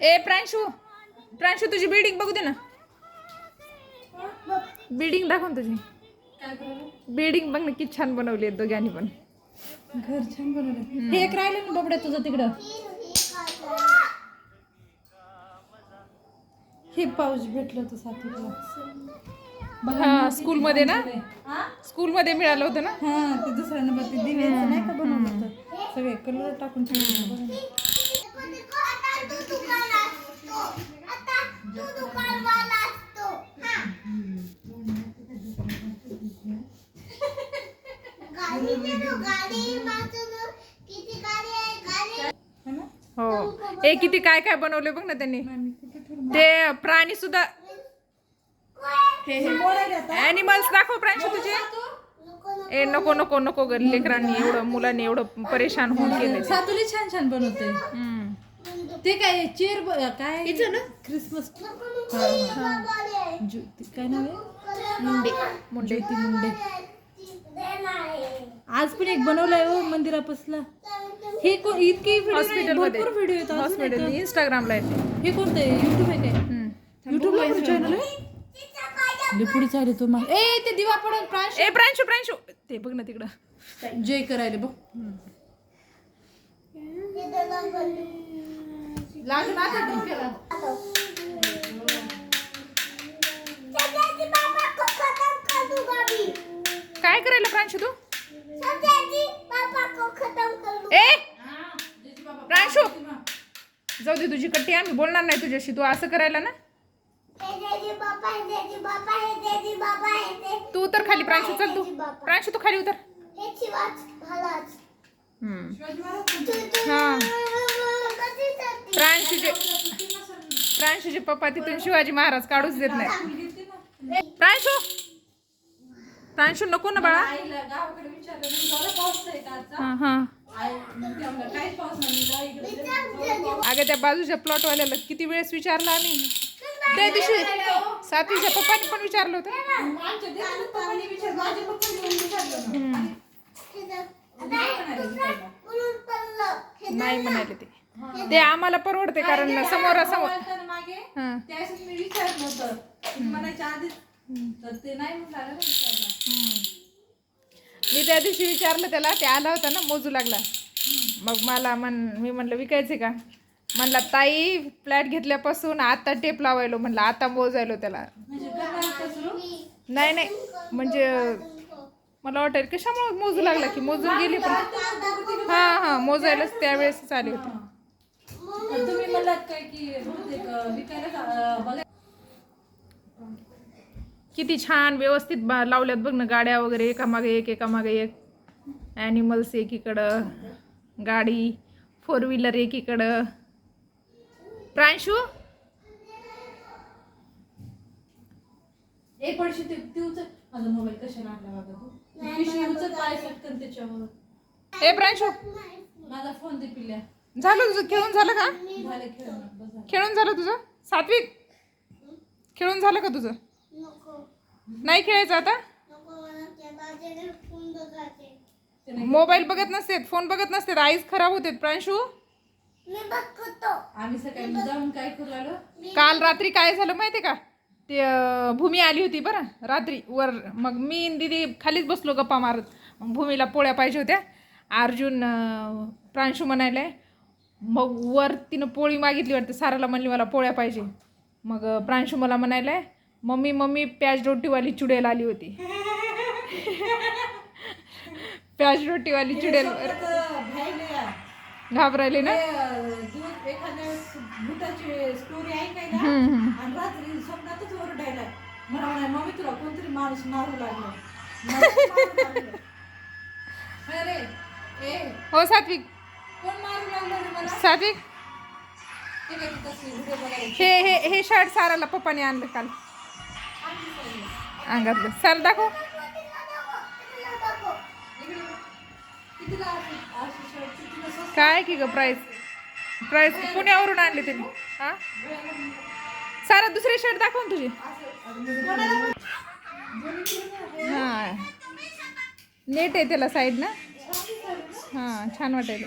ए प्रांशू. प्रांशू तुझी बिल्डिंग बघू दे ना. बिल्डिंग दाखव ना तुझी. बिल्डिंग बघ ना किती छान बनवली आहे दोघांनी पण. घर छान बनवलं हे एक राहिलं ना बबड्या तुझं तिकडं? हे पाऊस भेटलं होतं साथीला. हा स्कूलमध्ये ना? स्कूलमध्ये मिळालं होतं ना? हा ते दुसऱ्या नंबर ते दिव्याचं नाही का बनवलं होतं? सगळे कलर टाकून ठेवले. है. हो ए किती काय काय बनवले बघ ना त्यांनी. ते प्राणी सुद्धा. ॲनिमल्स दाखव प्रांशू तुझे. ए नको नको नको लेकरांनी एवढं मुलांनी एवढं परेशान होऊन गेले सातुली छान छान बनवते. ते काय चेअर काय क्रिसमस जु- ते काय नाव आहे? मुंडे. मुंडे ज्योती मुंडे. आज पण एक बनवलाय हो मंदिरापासला. हे को इतके हॉस्पिटलमध्ये भरपूर व्हिडिओ येतात हॉस्पिटल येतं. इंस्टाग्रामला येते. हे कोणतं आहे? युट्यूब आहे काय? हम्म. युट्यूबला चॅनल आहे? पुढे चालले तो मग ए ते दिवा पडून प्राश. ए प्रांशू प्रांशू. ते बघ ना तिकडं. जय करायला बघ. आता डोक्याला. काय करायला प्रांशू तू? ए! प्रांशू! जाऊ दे तुझी कट्टी आम्ही बोलणार नाही तुझ्याशी. तू असं करायला ना? तू उतर खाली प्रांशू चल तू. प्रांशू तू खाली उतर. हम्म. हा. प्रांशूचे प्रांशूचे पप्पा तिथून शिवाजी महाराज काढूच देत नाही. प्रांशू प्रांशू नको ना बाळा? हा हा. अगं त्या बाजूच्या प्लॉटवाल्याला किती वेळेस विचारलं आम्ही. त्या दिवशी सातवीच्या पप्पाने पण विचारलं होतं. नाही म्हणाले ते. ते आम्हाला परवडते कारण मागे हा. त्यावेळेस मी विचारलं होतं. तुम्ही म्हणायच्या आधीच तर ते नाही म्हणाले ना विचारलं. मी त्या दिवशी विचारलं त्याला ते आला होता ना मोजू लागला. मग मला म्हण मी म्हणलं विकायचे का? म्हणला ताई फ्लॅट घेतल्यापासून आता टेप लावायलो. म्हणलं आता मोजायलो त्याला. म्हणजे करणार का सुरू नाही नाही. म्हणजे मला वाटेल कशामुळे मोजू लागला की? मोजून गेली पण हां हां. मोजायलाच त्यावेळेस आले होते. तुम्ही म्हणलात काय की विकायला बघा. किती छान व्यवस्थित बा लावल्यात बघ ना गाड्या वगैरे एकामागे एक एकामागे एक. ॲनिमल्स एकीकडं गाडी फोर व्हीलर एकीकडं. प्रांशू? एक पडशी ते ती उचल. माझा मोबाईल कशाला आणला बाबा तू? पिशवी उचल पाय पटकन त्याच्यावर. ए प्रांशू! माझा फोन दे पिल्या. झालं तुझं? खेळून झालं का? झालं खेळून. बसा. खेळून झालं तुझं? सात्विक? खेळून झालं का तुझं? नाही खेळायचं आता? मोबाईल बघत नसतेत फोन बघत नसतेत आईज खराब होते प्रांशू. आम्ही सकाळी जाऊन काय करू आलो काल रात्री काय झालं माहिती का? ते अं, भूमी आली होती बरं रात्री. वर मग मी आणि दीदी खालीच बसलो गप्पा मारत. मग भूमीला पोळ्या पाहिजे होत्या. अर्जुन अं, प्रांशू म्हणायलाय मग वर तिनं पोळी मागितली वाटते. साराला म्हणली मला पोळ्या पाहिजे. मग प्रांशू मला म्हणायलाय मम्मी मम्मी प्याज रोटीवाली चुडेल आली होती. प्याज रोटीवाली चुडेल. घाबरायले ना? एखाद्या वेळेस भूताची स्टोरी ऐकायला हम्म, हम्म. आणि रात्री स्वप्नातच ओरडायला. मला म्हणाय मम्मी तुला कोणतरी माणूस मारू लागला. माणूस मारू लागलं." अरे ए हो सात्विक. कोण मारू लागलं हे हे हे शर्ट साराला पप्पाने आणलं काल. अंगातलं. सर दाखव. बघ. काय की ग प्राईस प्राईस पुण्यावरून आणले त्यांनी. हा? सारा दुसरे शर्ट दाखव ना तुझे. हा. नेट आहे त्याला साईड ना? हा छान वाटायला.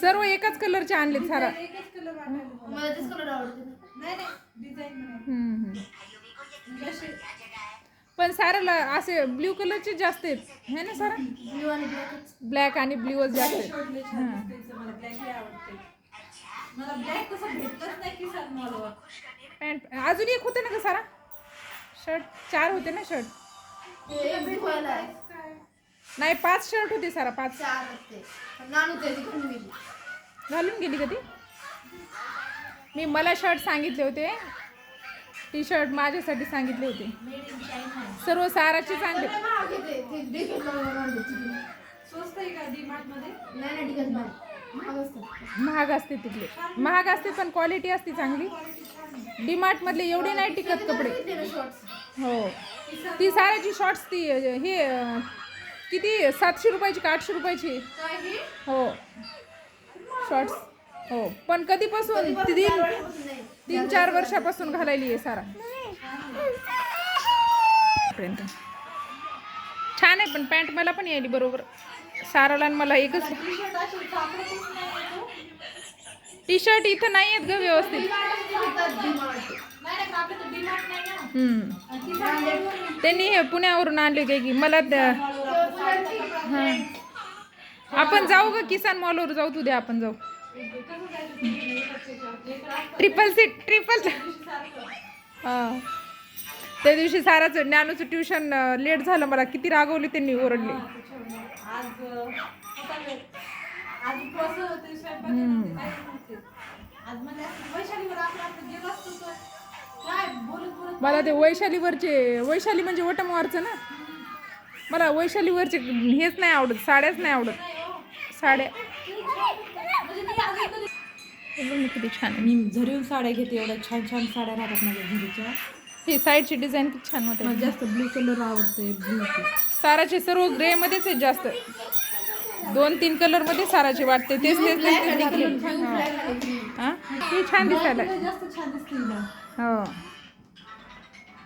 सर्व एकाच कलरचे आणलेत सारा. एकच कलर वाटायला मला. मला तेच कलर आवडते. नाही नाही डिझाईन नाही. हम्म, हम्म. असे पण साराला असे ब्ल्यू कलरचे जास्त आहेत. है ना सारा? ब्लॅक आणि ब्ल्यूच जास्त आहेत. मला ब्लॅक भेटतच नाही पॅन्ट अजून एक होते ना का सारा? शर्ट चार होते ना शर्ट. नाही पाच शर्ट होते सारा पाच. घालून गेली कधी मी मला शर्ट सांगितले होते. टी शर्ट माझ्यासाठी सांगितले होते. सर्व साराचे तिकडे स्वस्त आहे का डी नाही नाही. महाग असते. तिथले महाग असते पण क्वालिटी असते चांगली. डीमार्ट मधले एवढे नाही टिकत कपडे. हो. ती साराची शॉर्ट्स ती हे किती? सातशे रुपयाची का आठशे रुपयाची? हे. शॉर्ट्स हो. पण कधीपासून? तीन तीन चार वर्षापासून घालायली आहे सारा. छान आहे पण पॅन्ट मला पण यायली बरोबर. साराला आणि मला एकच. टी शर्ट इथं नाही आहेत ग व्यवस्थित. त्यांनी हे पुण्यावरून आणले काय की मला हां. आपण जाऊ ग किसान मॉलवर जाऊ तू द्या आपण जाऊ. ट्रिपल सीट ट्रिपल हां. त्या दिवशी साराचं ज्ञानूचं ट्युशन लेट झालं मला. किती रागवले त्यांनी ओरडले. म्हणजे मला ते वैशालीवरचे वैशाली म्हणजे वटमवारचं ना? मला वैशालीवरचे हेच नाही आवडत साड्याच नाही आवडत. हो. साड्या. म्हणजे किती छान मी झरीव साड्या घेते एवढ्या छान छान साड्या राहतात माझ्या घरीच्या. ही साईडची डिझाईन किती छान होते मला जास्त ब्लू कलर आवडते ब्लू साराचे सर्व ग्रे मध्येच आहेत जास्त. दोन तीन कलरमध्ये साराचे वाटते. तेच तेच तेच तेच. घातलेले. हा. छान दिसायला. जास्त छान दिसते हिला. हो.